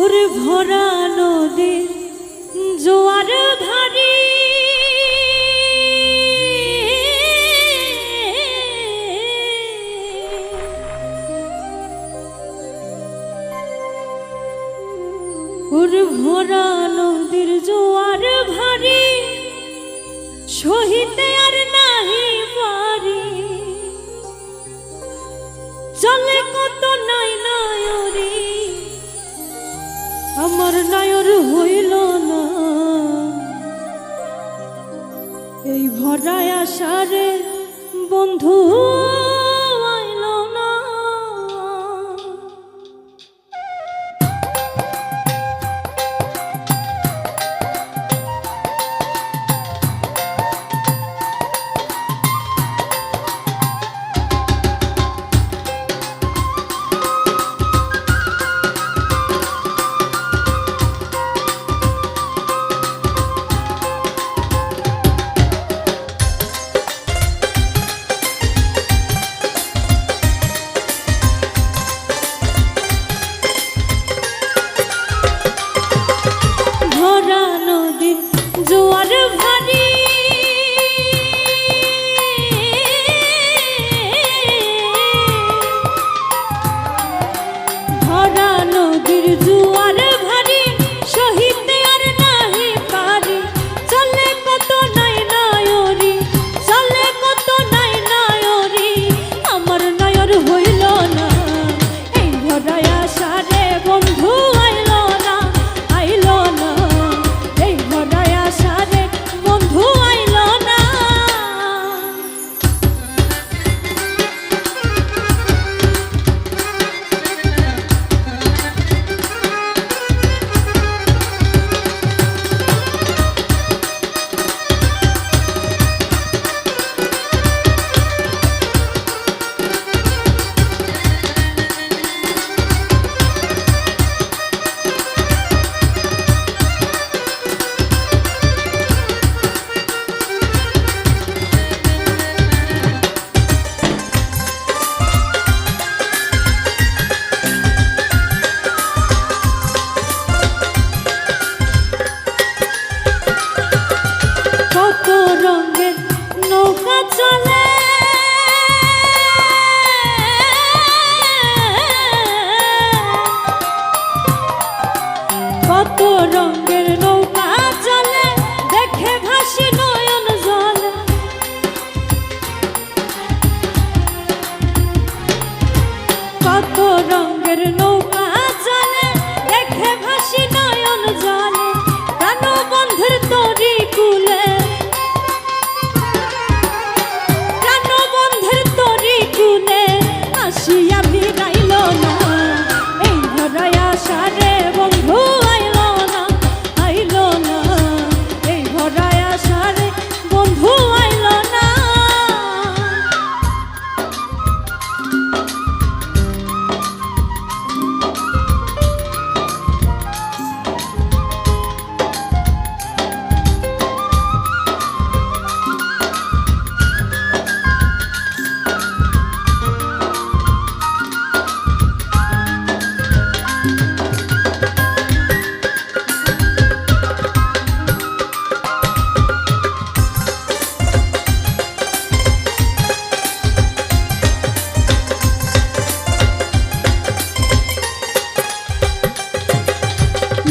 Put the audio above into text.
ওরে ভরা নদীর জোয়ার ভারী ওর ভরা নদীর জোয়ার ভারী সহিতে আর নাহি পারি। চলে কত নাই না আমার নায়র হইল না। এই ভরায় আসারে বন্ধু কত রঙের নৌকা